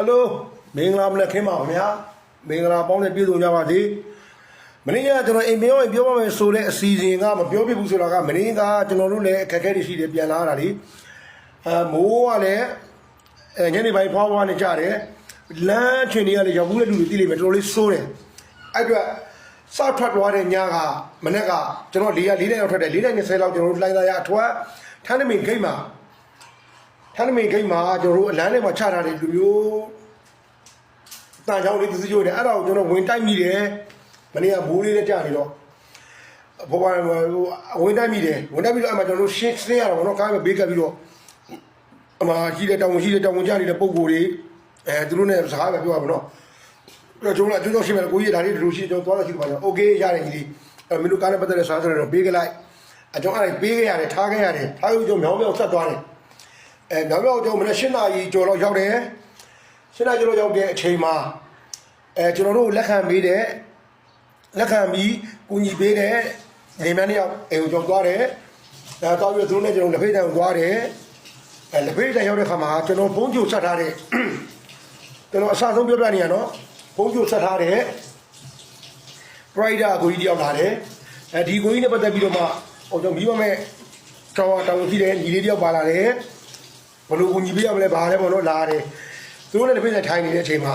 ဟယ်လိုမင်္ဂလာမနက်ခင်းပါခင်ဗျာမင်္ဂလာပေါင်းနဲ့ပြည့်စုံကြပါစေမင်းကကျွန်တော်အိမ်ပြောရင်ပြောပါမယ်ဆိုတဲ့အစီအစဉ်ကမပြောပြဘူးဆိုတာကမင်းကကျွန်တော်တို့လည်းအခက်အခဲတွေရှိတယ်ပြန်လာတာလေအဲမိုးကလည်းအဲညနေပိုင်းဖွားဖွားနေကြတယ်လမ်းချင်တွေကလည်းရောက်ဘူးတဲ့လူတွေသိလိမ့်မယ်တော်တော်လေးစိုးတယ်အဲ့အတွက်စထွက်သွားတဲ့ညကမနေ့ကကျွန်တော်၄ရက်၄ရက်ရောက်ထွက်တယ်၄ရက်20လောက်ကျွန်တော်တို့လိုင်းသားရအထွတ်ထန်းနမင်ဂိတ်မှာ ထန်းနမင်ဂိတ်မှာကျွန်တော်တို့အလန်းထဲမှာချထားတဲ့လူမျိုး တန်ချောင်းလေးသူစကြိုးတယ်အဲ့ဒါကိုကျွန်တော်ဝင်တိုက်မိတယ်မနေ့ကမိုးလေးနဲ့ကြာနေတော့ဘောပါဟိုဝင်တိုက်မိတယ်ဝင်တိုက်ပြီးတော့အဲ့မှာကျွန်တော်တို့ရှင်းရှင်းရတော့ဘောနော်ကားပဲဘေးကပ်ပြီးတော့အမှာရှိတဲ့တောင်ရှိတဲ့တောင်ကြနေတဲ့ပုံကိုယ်တွေအဲသူတို့နဲ့စကားပဲပြောရမှာနော်အဲ့တော့ကျွန်တော်ကကျွန်တော်ရှင်းမယ်ကိုကြီးဒါလေးဒီလိုရှင်းကျွန်တော်သွားလို့ရှိပါတော့โอเคရတယ်ကြီးအဲ့မင်းတို့ကားနဲ့ပတ်သက်တဲ့စားဆိုတော့ဘေးကလိုက်အကျွန်တော်အဲ့ဘေးခဲ့ရတယ်ထားခဲ့ရတယ်ထားပြီးကျွန်တော်မြောင်းမြောင်းဆက်သွားတယ် အဲမြောင်းမြောင်းကျွန်တော်မနေ့၈နာရီကျော်တော့ရောက်တယ်၈နာရီကျော်တော့ရောက်တဲ့အချိန်မှာအဲကျွန်တော်တို့လက်ခံပေးတဲ့လက်ခံပြီးကူညီပေးတဲ့နေမန်းတယောက်အိမ်ကိုကြောက်သွားတယ်။ဒါတော့ပြီးတော့သူတို့နဲ့ကျွန်တော်လက်ဖေးတန်ကိုသွားတယ်။အဲလက်ဖေးတန်ရောက်တဲ့ခါမှာကျွန်တော်ဘုံကြိုဆက်ထားတဲ့ကျွန်တော်အစဆုံးပြောပြနေရနော်ဘုံကြိုဆက်ထားတဲ့ Pride ကိုကြီးတယောက်လာတယ်။အဲဒီကိုကြီးနဲ့ပတ်သက်ပြီးတော့မှဟိုကျွန်တော်မိမမဲ့တောင်းတောင်းကြည့်တယ်ညီလေးတယောက်ပါလာတယ်။ ဘလို့ကူညီပေးရမလဲဘာလဲပေါ့နော်လာတယ်။သူတို့နဲ့လက်ဖေးတန်ထိုင်နေတဲ့အချိန်မှာ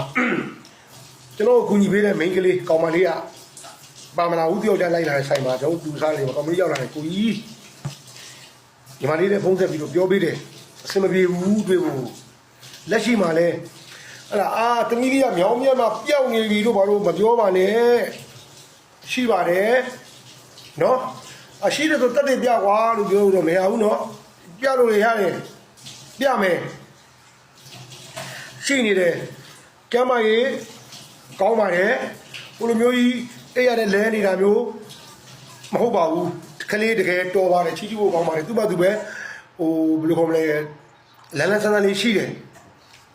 ကျွန်တော်ကိုကူညီပေးတဲ့ main ကလေးကောင်မလေးကပါမလာဘူးတယောက်တည်းလိုက်လာတဲ့ဆိုင်မှာကျွန်တော်တူစားနေပါကောင်မလေးရောက်လာတယ်ကိုကြီးညီမလေးနဲ့ဖုန်းဆက်ပြီးတော့ပြောပေးတယ်အဆင်မပြေဘူးတွေ့ဖို့လက်ရှိမှာလဲအဲ့ဒါအာတမီးလေးကမြောင်းမြတ်မှာပျောက်နေပြီလို့ဘာလို့မပြောပါနဲ့ရှိပါတယ်နော်အရှိတယ်ဆိုတက်တယ်ပြကွာလို့ပြောလို့မရဘူးနော်ပြလို့ရရတယ် ပြမယ်ရှိနေတယ်ကျမ်းမကြီးကောင်းပါတယ်ဟိုလိုမျိုးကြီးအဲ့ရတဲ့လဲနေတာမျိုးမဟုတ်ပါဘူးကလေးတကယ်တော်ပါတယ်ချီးကျူးဖို့ကောင်းပါတယ်သူ့ဘာသူပဲဟိုဘယ်လိုခေါ်မလဲလန်းလန်းဆန်းဆန်းလေးရှိတယ်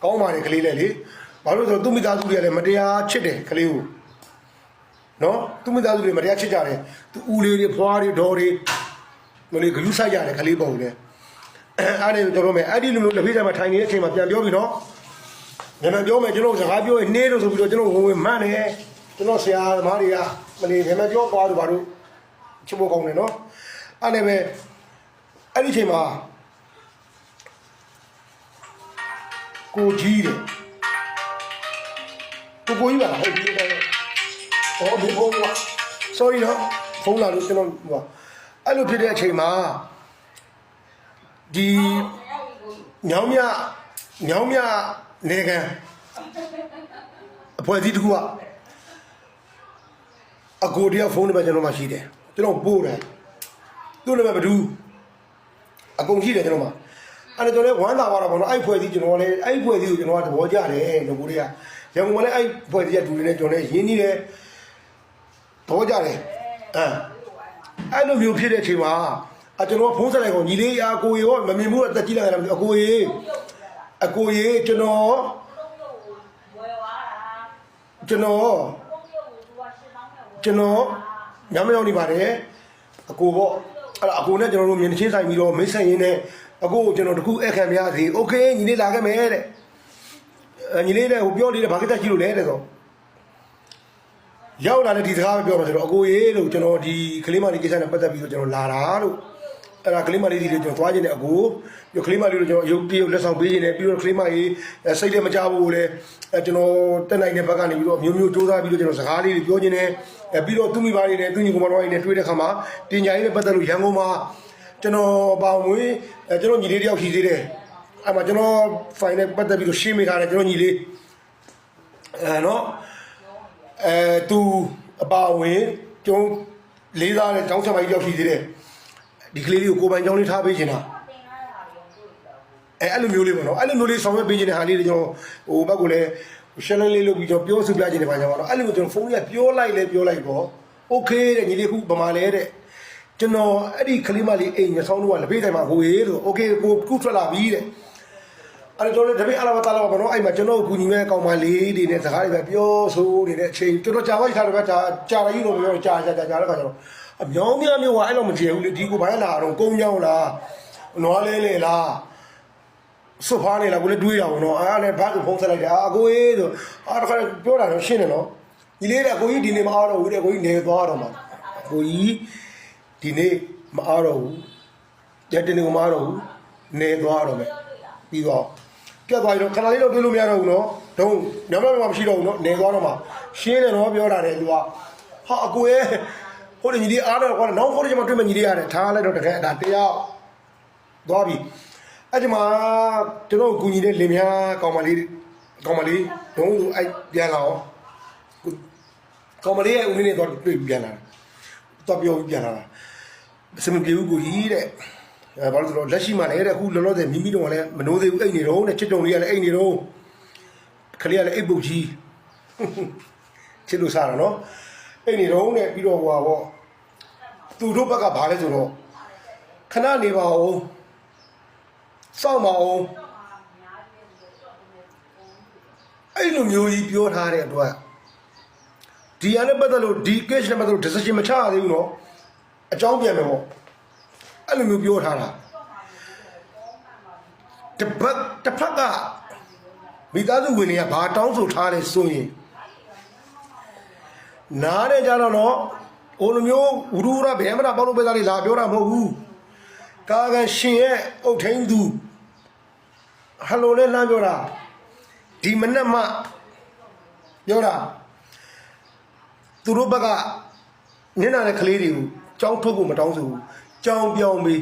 ကောင်းပါတယ်ကလေးလည်းလေဘာလို့လဲဆိုတော့သူ့မိသားစုတွေကလည်းမတရားချစ်တယ်ကလေးကိုနော်သူ့မိသားစုတွေမတရားချစ်ကြတယ်သူဦးလေးတွေဖွားတွေဒေါ်တွေမလေးဂလူးဆိုင်ရတယ်ကလေးပုံလေ အဲ့ဒါကျွန်တော်မယ်အဲ့ဒီလိုမျိုးလက်ဖေးထဲမှာထိုင်နေတဲ့အချိန်မှာပြန်ပြောပြီနော်ညမပြောမယ်ကျွန်တော်စကားပြောရင်နှေးလို့ဆိုပြီးတော့ကျွန်တော်ဝင်ဝင်မှန်းနေကျွန်တော်ဆရာသမားတွေကမနေညမပြောသွားလို့ဘာလို့ချစ်ဖို့ကောင်းတယ်နော်အဲ့နဲ့ပဲအဲ့ဒီချိန်မှာကိုကြီးတယ်ကိုကိုကြီးပါလားဟုတ်ပြီတဲ့ဟောဒီဘုံက sorry နော်ဖုန်းလာလို့ကျွန်တော်ဟိုအဲ့လိုဖြစ်တဲ့အချိန်မှာ ဒီညောင်မြညောင်မြနေကန်အဖွဲ့အစည်းတစ်ခုကအကိုတယောက်ဖုန်းနံပါတ်ကျွန်တော်မှရှိတယ်ကျွန်တော်ပို့တယ်သူ့နံပါတ်ဘယ်သူအကုန်ရှိတယ်ကျွန်တော်မှအဲ့ဒါကျွန်တော်လည်းဝမ်းသာသွားတာပေါ့နော်အဲ့ဖွဲ့စည်းကျွန်တော်လည်းအဲ့ဖွဲ့စည်းကိုကျွန်တော်ကသဘောကျတယ်ငကိုတွေကရန်ကုန်မှာလည်းအဲ့ဖွဲ့စည်းကတူနေကျွန်တော်လည်းရင်းနှီးတယ်သဘောကျတယ်အဲအဲ့လိုမျိုးဖြစ်တဲ့အချိန်မှာ အကျွန်တော်ဖုန်းဆက်လိုက်ကောင်ညီလေးအကိုရောမမြင်ဘူးအသက်ကြီးလာတယ်အကိုကြီးအကိုကြီးကျွန်တော် ဝယ်သွားတာ ကျွန်တော် ပုံရုပ်ကိုသူကရှင်းအောင်နဲ့ဝယ် ကျွန်တော်ညမရောက်နေပါတယ်အကိုပေါ့အဲ့ဒါအကိုနဲ့ကျွန်တော်တို့မြင်ချင်းဆိုင်ပြီးတော့မိတ်ဆက်ရင်းနဲ့အကိုကိုကျွန်တော်တခုအခန့်ပြရစီโอเคညီလေးလာခဲ့မယ်တဲ့အဲညီလေးလည်းဟိုပြောလေးတယ်ဘာကိစ္စကြီးလို့လဲတဲ့ဆိုရောက်လာတဲ့ဒီစကားပဲပြောမှာဆိုတော့အကိုရေးလို့ကျွန်တော်ဒီကလေးမလေးကိစ္စနဲ့ပတ်သက်ပြီးတော့ကျွန်တော်လာတာလို့ အဲ့ဒါကလေးမလေးဒီလေးကျွန်တော်သွားခြင်းနဲ့အကိုပြီးကလေးမလေးတို့ကျွန်တော်ရုပ်တရုပ်လက်ဆောင်ပေးခြင်းနဲ့ပြီးတော့ကလေးမလေးစိတ်လည်းမကြဘူးလေအဲကျွန်တော်တက်နိုင်တဲ့ဘက်ကနေပြီးတော့မျိုးမျိုးစူးစမ်းပြီးတော့ကျွန်တော်စကားလေးတွေပြောခြင်းနဲ့အဲပြီးတော့သူမိဘတွေနဲ့သူညီကောင်မတော်တွေနဲ့တွေ့တဲ့ခါမှာတင်ညာရေးနဲ့ပတ်သက်လို့ရန်ကုန်မှာကျွန်တော်ပေါင်မွေးအဲကျွန်တော်ညီလေးတယောက်ရှိသေးတယ်အဲ့မှာကျွန်တော် file နဲ့ပတ်သက်ပြီးတော့ရှင်းမိထားတယ်ကျွန်တော်ညီလေးအဲနော်အဲသူအပါအဝင်ကျုံလေးသားတဲ့ကျောင်းဆရာမကြီးရောက်ရှိသေးတယ် ဒီကလေးလေးကိုကိုယ်ပိုင်ကျောင်းလေးထားပေးချင်တာ တင်လာတာရောတွေ့တော့ အဲအဲ့လိုမျိုးလေးပေါ့နော်အဲ့လိုမျိုးလေးဆောင်ရွက်ပေးချင်တဲ့ဟာလေးတွေကျွန်တော်ဟိုဘက်ကလည်းရှင်းလင်းလေးလုပ်ပြီးကျွန်တော်ပြောစုပြချင်တယ်ပါကျွန်တော်အဲ့လိုမျိုးကျွန်တော်ဖုန်းကြီးကပြောလိုက်လဲပြောလိုက်ပေါ့โอเคတဲ့ညီလေးခုဗမာလဲတဲ့ကျွန်တော်အဲ့ဒီကလေးမလေးအိမ်ညဆောင်တော့ကလက်ဖေးတိုင်းမှာဟိုရေးလို့โอเคကိုခုထွက်လာပြီတဲ့အဲ့တော့လည်းတပည့်အလာမတာလာပါတော့အဲ့မှာကျွန်တော်ကိုကူညီမဲ့ကောင်မလေးတွေနဲ့စကားတွေပဲပြောဆိုနေတဲ့အချိန်ကျွန်တော်ကြာပါထားတယ်ပဲကြာကြာရည်လို့ပြောကြာကြာကြာကြာတဲ့ခါကျတော့ အမြောင်းများမျိုးကအဲ့လိုမကြည့်ဘူးလေဒီကိုဘာလဲလာတော့ကုန်းကြောင်းလားနွားလဲလဲလားစွတ်ဖားနေလားကိုလည်းတွေးတာပေါ့နော်အားနဲ့ဘာကိုဖုံးဆက်လိုက်တယ်အာအကိုကြီးဆိုအာတခါပြောတာတော့ရှင်းတယ်နော်ဒီလေးတဲ့အကိုကြီးဒီနေ့မအားတော့ဘူးတဲ့အကိုကြီးနေသွားတော့မှာအကိုကြီးဒီနေ့မအားတော့ဘူးရက်တင်နေကမအားတော့ဘူးနေသွားတော့မယ်ပြီးတော့ပြတ်သွားပြီတော့ခဏလေးတော့တွေးလို့မရတော့ဘူးနော်တုံးညမမမရှိတော့ဘူးနော်နေသွားတော့မှာရှင်းတယ်နော်ပြောတာလေသူကဟာအကိုရဲ့ ဟိုညီလေးအားတော့ကွာနောက်ခေါ်ရမှာတွေ့မှညီလေးရတယ်ထားလိုက်တော့တကယ်ဒါတရားသွားပြီအဲ့ဒီမှာကျွန်တော်ကူညီတဲ့လင်မယားကောင်မလေးကောင်မလေးဒုံးလူအဲ့ပြန်လာအောင်ကောင်မလေးရဲ့ဦးလေးနဲ့တော့တွေ့ပြီးပြန်လာတော့ပြောပြီးပြန်လာတာအစမပြေဘူးကိုကြီးတဲ့အဲဘာလို့လဲဆိုတော့လက်ရှိမှလည်းတဲ့အခုလောလောဆယ်မိမိတို့ကလည်းမနိုးသေးဘူးအိတ်နေတော့တဲ့ချစ်တုံလေးကလည်းအိတ်နေတော့ခလေးကလည်းအိတ်ပုတ်ကြီးချစ်လို့စားတာနော်အိတ်နေတော့တဲ့ပြီးတော့ဟွာပေါ့ သူတို့ဘက်ကဘာလဲဆိုတော့ခဏနေပါဦး စောင့်မအောင်အဲ့လိုမျိုးကြီးပြောထားတဲ့အတွက်ဒီရနဲ့ပတ်သက်လို့ဒီ case နဲ့ပတ်သက်လို့ decision မချရသေးဘူးเนาะအကြောင်းပြန်မယ်ပေါ့အဲ့လိုမျိုးပြောထားတာတစ်ပတ်တစ်ဖက်ကမိသားစုဝင်တွေကဘာတောင်းဆိုထားလဲဆိုရင်နားတယ်ကြတော့เนาะ ဟိုလိုမျိုးဝရူရဘယ်မှမပေါလို့ပဲသားလေးလာပြောတာမဟုတ်ဘူးကာကရှင်ရဲ့အုတ်ထင်းသူဟယ်လိုလဲလမ်းပြောတာဒီမနဲ့မှပြောတာသူတို့ဘက်ကညနာတဲ့ကလေးတွေကိုကြောင်းထုတ်ဖို့မတောင်းဆိုဘူးကြောင်းပြောင်းပြီး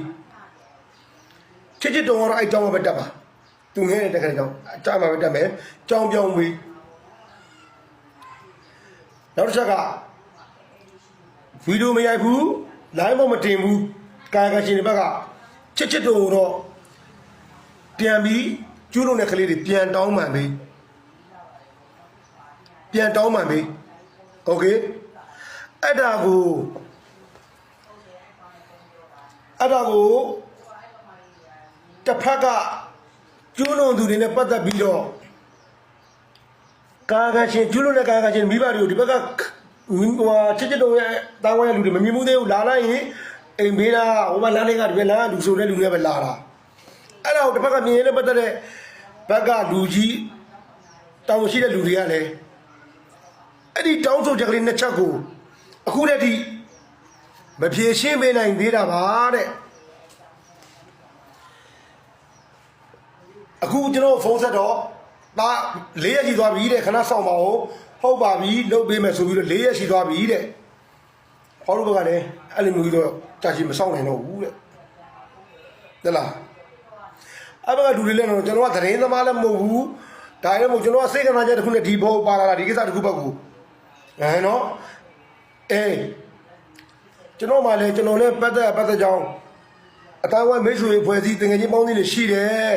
ချစ်ချစ်တုံကတော့အဲ့ကြောင်းမှာပဲတက်ပါသူငယ်တဲ့တခါကြောင်းအကြမှာပဲတက်မယ်ကြောင်းပြောင်းပြီးနောက်တစ်ချက်က ဗီဒီယိုမရိုက်ဘူး live မမတင်ဘူးကာယကရှင်တွေဘက်ကချစ်ချစ်တုံတော့ပြန်ပြီးကျူးလွန်တဲ့ကလေးတွေပြန်တောင်းပန်ပြီးပြန်တောင်းပန်ပြီးโอเคအဲ့ဒါကိုအဲ့ဒါကိုတစ်ဖက်ကကျူးလွန်သူတွေနဲ့ပတ်သက်ပြီးတော့ကာကရှင်ကျူးလွန်တဲ့ကာကရှင်မိဘတွေကိုဒီဘက်က ဟိုဟာချစ်ချစ်တုံရဲ့တာဝန်ရဲ့လူတွေမမြင်ဘူးသေးဘူးလာလိုက်ရင်အိမ်ဘေးလားဟိုမှာလမ်းလေးကဒီဘက်လမ်းကလူဆိုတဲ့လူတွေပဲလာတာအဲ့ဒါကိုတစ်ဖက်ကမြင်ရတဲ့ပတ်သက်တဲ့ဘက်ကလူကြီးတောင်းရှိတဲ့လူတွေကလည်းအဲ့ဒီတောင်းဆိုချက်ကလေးနှစ်ချက်ကိုအခုတည်းထိမဖြေရှင်းပေးနိုင်သေးတာပါတဲ့အခုကျွန်တော်ဖုန်းဆက်တော့ဒါ၄ရက်ရှိသွားပြီတဲ့ခဏဆောင်ပါဦး ဟုတ်ပါပြီလုပ်ပေးမယ်ဆိုပြီးတော့၄ရက်ရှိသွားပြီတဲ့ဟောလို့ဘက်ကလည်းအဲ့လိုမျိုးကြီးတော့ကြာရှည်မဆောင်နိုင်တော့ဘူးတဲ့တဲ့လားအဲ့ဘက်ကလူတွေလည်းတော့ကျွန်တော်ကသတင်းသမားလည်းမဟုတ်ဘူးဒါလည်းမဟုတ်ကျွန်တော်ကစိတ်ကနာချက်တစ်ခုနဲ့ဒီဘောပါလာတာဒီကိစ္စတစ်ခုဘက်ကိုအဲနော်အေးကျွန်တော်မှလည်းကျွန်တော်လည်းပတ်သက်ပတ်သက်ကြောင်းအတိုင်းဝိုင်းမိတ်ဆွေဖွဲ့စည်းတင်ငယ်ချင်းပေါင်းသင်းတွေရှိတယ်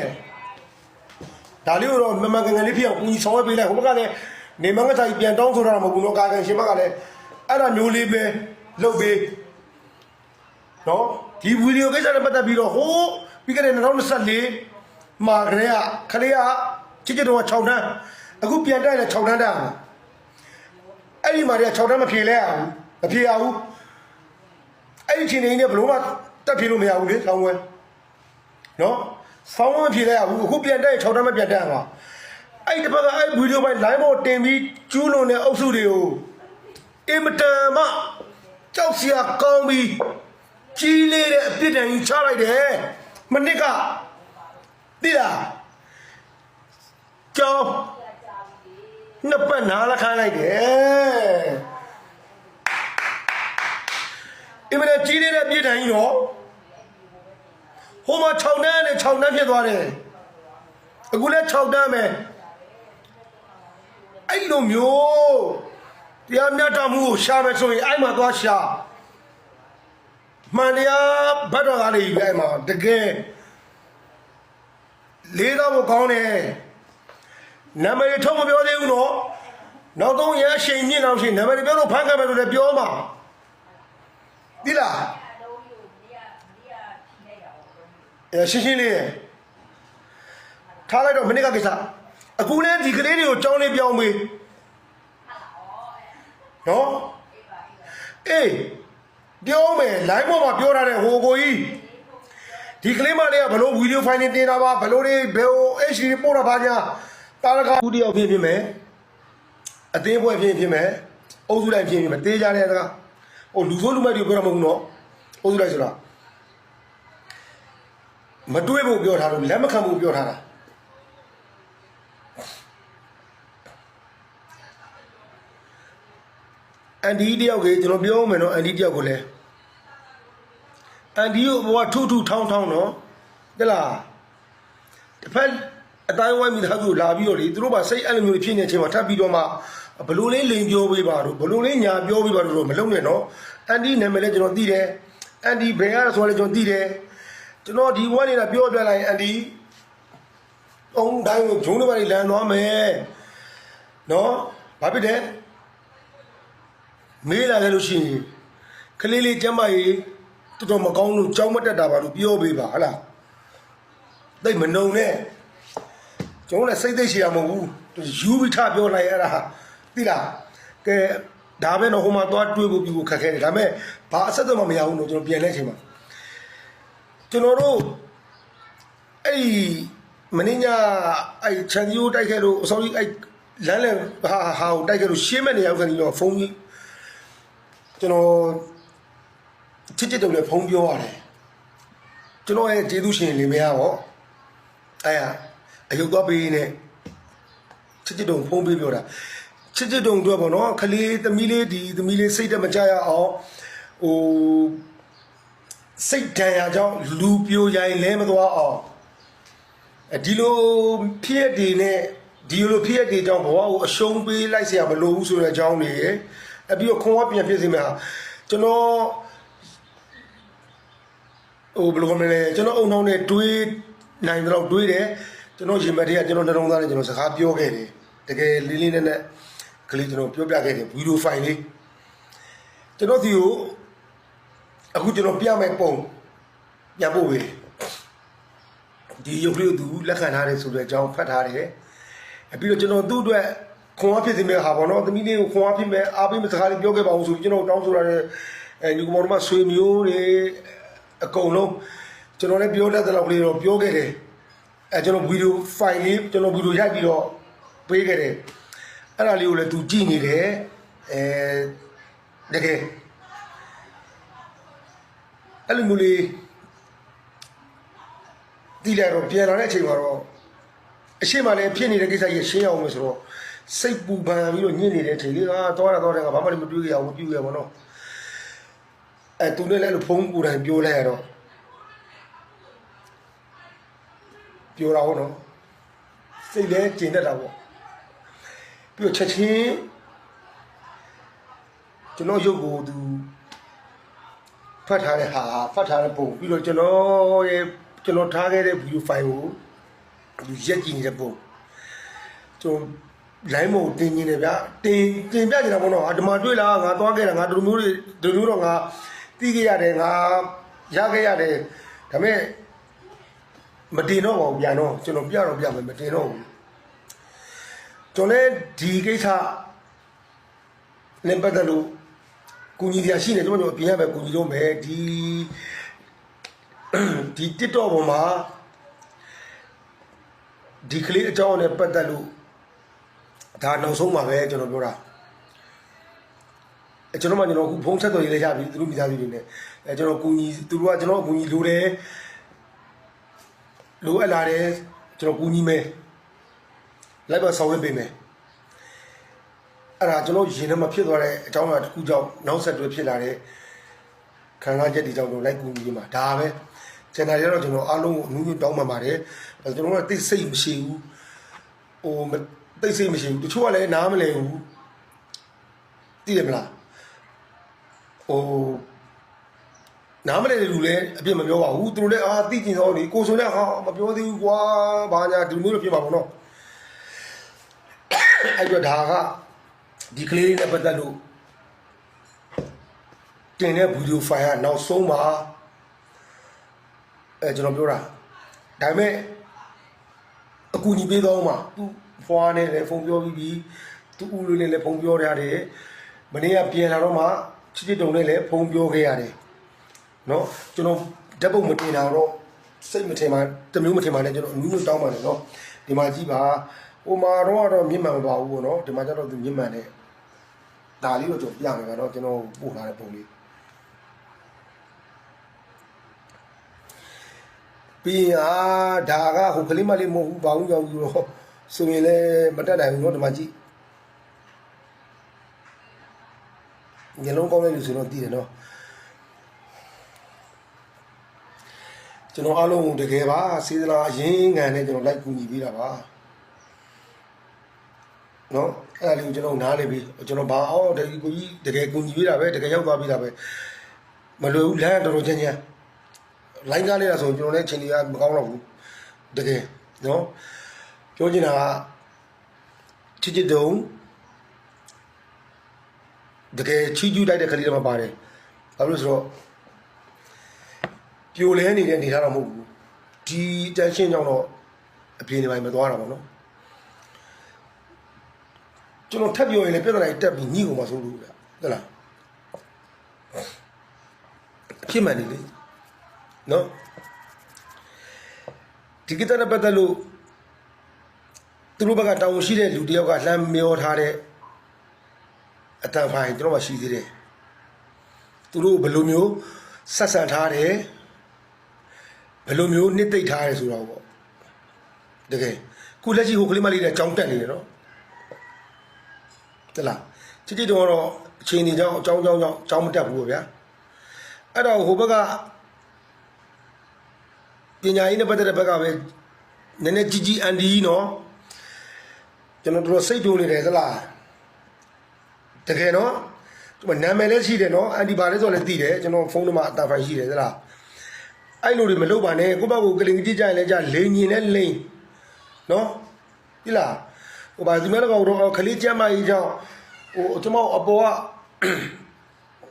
ဒါလေးကိုတော့မမကန်ကန်လေးဖြစ်အောင်ကူညီဆောင်ရွက်ပေးလိုက်ဟိုဘက်ကလည်း နေမငါတိုင်းပြန်တောင်းဆိုတာမဟုတ်ဘူးနော်ကာကန်ရှင်ဘက်ကလည်းအဲ့ဒါမျိုးလေးပဲလုပ်ပေးနော်ဒီဗီဒီယိုကိစ္စနဲ့ပတ်သက်ပြီးတော့ဟိုးပြီးခဲ့တဲ့2024မှာကလေးကခလေးကချစ်ချစ်တော့6တန်းအခုပြန်တက်လဲ6တန်းတက်အောင်အဲ့ဒီမှာတည်း6တန်းမဖြေလဲရဘူးမဖြေရဘူးအဲ့ဒီချိန်နေနေဘလို့မှတက်ဖြေလို့မရဘူးလေဆောင်းဝဲနော်ဆောင်းဝဲမဖြေလဲရဘူးအခုပြန်တက်6တန်းမပြန်တက်မှာ အဲ့ဒီတစ်ပတ်ကအဲ့ဗီဒီယိုပိုင်း line ပေါ်တင်ပြီးကျူးလွန်တဲ့အုပ်စုတွေကိုအင်မတန်မှကြောက်စရာကောင်းပြီးကြီးလေးတဲ့အပြစ်ဒဏ်ကြီးချလိုက်တယ်မနစ်ကသိလားကြောင်းနှစ်ပတ်နားละခမ်းလိုက်တယ်အင်မတန်ကြီးနေတဲ့ပြည်တိုင်ကြီးတော့ဟိုမှာ6တန်းနဲ့6တန်းဖြစ်သွားတယ်အခုလည်း6တန်းပဲ အဲ့လိုမျိုးတရားမျှတမှုကိုရှာမယ်ဆိုရင်အဲ့မှာသွားရှာမှန်တရားဘတ်တော်ကားလေးပဲအဲ့မှာတကယ်လေးတော့မကောင်းတယ်နာမည်ထုတ်မပြောသေးဘူးနော်နောက်ဆုံးရအချိန်မြင့်အောင်ရှင်နာမည်ပြောလို့ဖန်ခံမယ်လို့လည်းပြောမှာဒီလားအဲရှင်းရှင်းလေးရထားလိုက်တော့မနစ်ကကိစ္စ အခုလည်းဒီကလေးတွေကိုကြောင်းလေးပြောင်းပေးနော်အေးပြောမယ် live ပေါ်မှာပြောထားတဲ့ဟိုကိုကြီးဒီကလေးမလေးကဘလို့ဗီဒီယိုဖိုင်နေတင်တာပါဘလို့တွေဘယ်ဟို HD ပို့တာပါညာတာရကခုတယောက်ဖြစ်ဖြစ်မယ်အသေးပွဲဖြစ်ဖြစ်မယ်အုပ်စုလိုက်ဖြစ်ဖြစ်မယ်တေးကြတဲ့တကားဟိုလူဆိုးလူမိုက်တွေပြောတာမဟုတ်ဘူးနော်အုပ်စုလိုက်ဆိုတာမတွေးဖို့ပြောထားလို့လက်မခံဖို့ပြောထားတာ အန်ဒီတယောက်ကကျွန်တော်ပြောမယ်နော်အန်ဒီတယောက်ကိုလည်းအန်ဒီကိုဘဝထူထူထောင်းထောင်းနော်တလားတစ်ဖက်အတိုင်းဝိုင်းမိသားစုကိုလာပြီးတော့လေသူတို့ကစိတ်အဲ့လိုမျိုးဖြစ်နေချိန်မှာထပ်ပြီးတော့မှဘလို့လေးလိန်ပြောပေးပါတော့ဘလို့လေးညာပြောပေးပါတော့မလုပ်နဲ့နော်အန်ဒီနာမည်လည်းကျွန်တော်သိတယ်အန်ဒီဘယ်ရဆိုလဲကျွန်တော်သိတယ်ကျွန်တော်ဒီဝမ်းနေတာပြောပြလိုက်ရင်အန်ဒီအောင်တိုင်းကိုဂျုံးတွေပါလန်သွားမယ်နော်ဘာဖြစ်တယ် မေးလာခဲ့လို့ရှိရင်ကလေးလေးကျမ်းမာရေးတော်တော်မကောင်းလို့ကြောင်းမတက်တာပါလို့ပြောပေးပါဟလားသိပ်မနှုံနဲ့ကျွန်တော်လည်းစိတ်သိရှိရမဟုတ်ဘူးယူပြီးထပြောလိုက်ရတာသိလားကဲဒါပဲတော့ဟိုမှာသွားတွေးဖို့ပြီးဖို့ခက်ခဲတယ်ဒါပေမဲ့ဘာအဆက်အသွယ်မှမရဘူးလို့ကျွန်တော်ပြန်လဲချိန်မှာကျွန်တော်တို့အဲ့ဒီမင်းညာအဲ့ချန်စီယိုတိုက်ခဲ့လို့ sorry အဲ့လမ်းလန်ဟာဟာကိုတိုက်ခဲ့လို့ရှင်းမဲ့နေရောက်ကနေတော့ဖုန်းကြီး ကျွန်တော်ချစ်ချစ်တုံနဲ့ဖုံးပြောရတယ်ကျွန်တော်ရဲ့ကျေးဇူးရှင်လင်မယားပေါ့အဲ့ရအယုတ်သွားပေးနေချစ်ချစ်တုံဖုံးပေးပြောတာချစ်ချစ်တုံတို့ပေါ့နော်ခလေးသမီးလေးဒီသမီးလေးစိတ်တက်မကြရအောင်ဟိုစိတ်တန်ရာကြောင့်လူပြိုရိုင်လဲမသွားအောင်အဲဒီလိုဖြစ်ရည်နဲ့ဒီလိုဖြစ်ရည်ကြောင့်ဘဝကိုအရှုံးပေးလိုက်เสียမလိုဘူးဆိုတဲ့အကြောင်းတွေ အပြီးတော့ခွန်ဝပြန်ဖြစ်စီမှာကျွန်တော်ဟိုဘယ်လိုမလဲကျွန်တော်အုံနှောင်းနဲ့တွေးနိုင်တော့တွေးတယ်ကျွန်တော်ရင်မထဲကကျွန်တော်နှလုံးသားနဲ့ကျွန်တော်စကားပြောခဲ့တယ်တကယ်လေးလေးနက်နက်ကလေးကျွန်တော်ပြောပြခဲ့တယ်ဗီဒီယိုဖိုင်လေးကျွန်တော်ဒီကိုအခုကျွန်တော်ပြမယ်ပုံပြဖို့ပဲဒီရုပ်လေးကိုသူလက်ခံထားတယ်ဆိုတဲ့အကြောင်းဖတ်ထားတယ်အပြီးတော့ကျွန်တော်သူ့အတွက် ခွန်အားဖြစ်စီမဲ့ဟာပေါ့နော်သမီးလေးကိုခွန်အားဖြစ်မဲ့အားပေးမဲ့စကားလေးပြောခဲ့ပါအောင်ဆိုပြီးကျွန်တော်တောင်းဆိုရတဲ့အဲညီကောင်တို့မှဆွေမျိုးတွေအကုန်လုံးကျွန်တော်လည်းပြောတတ်တဲ့လောက်ကလေးတော့ပြောခဲ့တယ်အဲကျွန်တော်ဗီဒီယိုဖိုင်လေးကျွန်တော်ဗီဒီယိုရိုက်ပြီးတော့ပေးခဲ့တယ်အဲ့ဒါလေးကိုလည်းသူကြည့်နေတယ်အဲတကယ်အဲ့လိုမျိုးလေးဒီလာတော့ပြန်လာတဲ့အချိန်မှာတော့အရှိမလည်းဖြစ်နေတဲ့ကိစ္စကြီးရှင်းအောင်လို့ဆိုတော့ စိတ်ပူပန်ပြီးတော့ညစ်နေတဲ့အချိန်လေးကသွားတာသွားတယ်ကဘာမှမတွေးကြရဘူးမပြူရပါတော့အဲသူနဲ့လည်းအဲ့လိုဖုန်းကိုယ်တိုင်ပြောလိုက်ရတော့ပြောတာဟုတ်နော်စိတ်လည်းကျဉ်တတ်တာပေါ့ပြီးတော့ချက်ချင်းကျွန်တော်ရုပ်ကိုသူဖတ်ထားတဲ့ဟာဖတ်ထားတဲ့ပုံပြီးတော့ကျွန်တော်ရဲ့ကျွန်တော်ထားခဲ့တဲ့ဗီဒီယိုဖိုင်ကိုသူရက်ကြည့်နေတဲ့ပုံကျွန်တော် line မို့တင်နေတယ်ဗျတင်တင်ပြနေတာပေါ့နော်အဓမ္မတွေ့လားငါသွားခဲ့တာငါတို့မျိုးတွေတို့မျိုးတော့ငါတီးခဲ့ရတယ်ငါရခဲ့ရတယ်ဒါပေမဲ့မတင်တော့ပါဘူးပြန်တော့ကျွန်တော်ပြတော့ပြမယ်မတင်တော့ဘူးကျွန်တော်လည်းဒီကိစ္စနဲ့ပတ်သက်လို့ကူညီရရှိနေကျွန်တော်တို့အပြင်ရပဲကူညီလို့မယ်ဒီဒီ TikTok ပေါ်မှာဒီကလေးအကြောင်းနဲ့ပတ်သက်လို့ ဒါနောက်ဆုံးပါပဲကျွန်တော်ပြောတာအဲကျွန်တော်မှကျွန်တော်အခုဖုန်းဆက်တော်ရေးလိုက်ရပြီသူတို့မိသားစုတွေနဲ့အဲကျွန်တော်ကူညီသူတို့ကကျွန်တော်အကူညီလိုတယ်လိုအပ်လာတယ်ကျွန်တော်ကူညီမယ်လိုက်ပါဆောင်ရွက်ပေးမယ်အဲ့ဒါကျွန်တော်ရင်ထဲမှာဖြစ်သွားတဲ့အကြောင်းအရာတစ်ခုကြောင့်နောက်ဆက်တွဲဖြစ်လာတဲ့ခံစားချက်တွေကြောင့်တော့လိုက်ကူညီနေမှာဒါပဲကျန်တာတွေတော့ကျွန်တော်အားလုံးကိုအမှုမျိုးတောင်းပန်ပါတယ်ကျွန်တော်ကတိတ်စိတ်မရှိဘူးဟိုမ တိတ်စိတ်မရှိဘူးတချို့ကလည်းနားမလည်ဘူးသိတယ်မလားဟိုနားမလည်တဲ့လူလည်းအပြစ်မပြောပါဘူးသူတို့လည်းအာသိကျင်တော့လေကိုဆိုလည်းဟာမပြောသေးဘူးကွာဘာညာဒီလိုမျိုးတော့ဖြစ်မှာပေါ့နော်အဲ့တော့ဒါကဒီကလေးလေးနဲ့ပတ်သက်လို့တင်တဲ့ဗီဒီယိုဖိုင်ကနောက်ဆုံးမှာအဲကျွန်တော်ပြောတာဒါပေမဲ့အကူညီပေးတော့မှာသူ ဖွာနဲ့လည်းဖုန်းပြောပြီးပြီသူ့ဦးလေးနဲ့လည်းဖုန်းပြောထားတယ်မနေ့ကပြန်လာတော့မှချစ်ချစ်တုံနဲ့လည်းဖုန်းပြောခဲ့ရတယ်နော်ကျွန်တော်ဓာတ်ပုံမတင်တာတော့စိတ်မထင်ပါတမျိုးမထင်ပါနဲ့ကျွန်တော်အမျိုးမျိုးတောင်းပါတယ်နော်ဒီမှာကြည့်ပါဟိုမှာတော့တော့မြင့်မှန်မပါဘူးပေါ့နော်ဒီမှာကျတော့သူမြင့်မှန်နဲ့ဒါလေးတော့ကျွန်တော်ပြမယ်ကတော့ကျွန်တော်ပို့ထားတဲ့ပုံလေးပြီးရင်အာဒါကဟိုကလေးမလေးမဟုတ်ဘူးဘာလို့ကြောက်ဘူးတော့ ဆိုရင်လည်းမတက်နိုင်ဘူးနော်ဒီမှာကြည့်ညလုံးကောင်းတဲ့လူဆိုတော့တည်တယ်နော်ကျွန်တော်အားလုံးကိုတကယ်ပါစေတနာအရင်ငံနဲ့ကျွန်တော်လိုက်ကူညီပေးတာပါနော်အဲ့ဒါလေးကိုကျွန်တော်နားလေပြီကျွန်တော်ဘာအောင်တကယ်ကိုကြီးတကယ်ကူညီပေးတာပဲတကယ်ရောက်သွားပေးတာပဲမလွယ်ဘူးလမ်းတော်တော်ချင်းချင်းလိုင်းကားလေးလာဆိုရင်ကျွန်တော်လည်းချင်းလေးကမကောင်းတော့ဘူးတကယ်နော် ပြောချင်တာကချစ်ချစ်တုံတကယ်ချီးကျူးတိုက်တဲ့ခလေးတွေမှာပါတယ်ဘာလို့လဲဆိုတော့ပြိုလဲနေတဲ့အနေထားတော့မဟုတ်ဘူးဒီတန်ရှင်းကြောင့်တော့အပြေနေပိုင်းမသွားတာပေါ့နော်ကျွန်တော်ထပ်ပြောရင်လည်းပြဿနာကြီးတက်ပြီးညှိကုန်မှာဆိုလို့ဗျဟုတ်လားဖြစ်မှန်နေလေနော်ဒီကိစ္စနဲ့ပတ်သက်လို့ သူတို့ဘက်ကတောင်းရှိတဲ့လူတယောက်ကလှမ်းမျောထားတဲ့အတန်ဖိုင်ကျွန်တော်မှရှိသေးတယ်သူတို့ဘယ်လိုမျိုးဆက်ဆံထားတယ်ဘယ်လိုမျိုးနှစ်သိမ့်ထားရဲဆိုတော့ပေါ့တကယ်ခုလက်ရှိဟိုကလေးမလေးနဲ့ကြောင်းတက်နေတယ်နော်တလားချစ်ချစ်တော့တော့အချိန်ကြီးကြောင်းအကြောင်းကြောင်းကြောင်းကြောင်းမတက်ဘူးပေါ့ဗျာအဲ့တော့ဟိုဘက်ကပညာရေးနဲ့ပတ်သက်တဲ့ဘက်ကပဲနည်းနည်းကြီးကြီးအန်ဒီနော် ကျွန်တော်တို့စိတ်ကြိုးနေတယ်သလားတကယ်နော်ဒီမှာနာမည်လည်းရှိတယ်နော်အန်ဒီပါလဲဆိုလည်းသိတယ်ကျွန်တော်ဖုန်းနံပါတ်အတာဖိုင်ရှိတယ်သလားအဲ့လိုတွေမလုပ်ပါနဲ့ကိုယ့်ဘက်ကိုကလင်ကြီးကြရင်လည်းကြလိန်ညင်လည်းလိန်နော်ဒီလားဟိုပါဒီမဲ့တော့တော့ခလေးကြမ်းမကြီးကြောင့်ဟိုကျွန်မအပေါ်က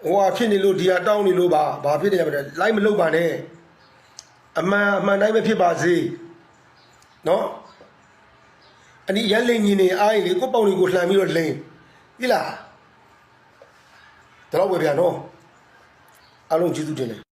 ဟိုဟာဖြစ်နေလို့ဒီဟာတောင်းနေလို့ပါဘာဖြစ်နေကြမလဲလိုက်မလုပ်ပါနဲ့အမှန်အမှန်တိုင်းပဲဖြစ်ပါစေနော် အဒီရလိန်ညင်နေအားရင်လေကိုယ့်ပေါင်တွေကိုလှန်ပြီးတော့လိန်ဒီလားတော့ဝယ်ပြန်နော်အားလုံးကျေးဇူးတင်တယ်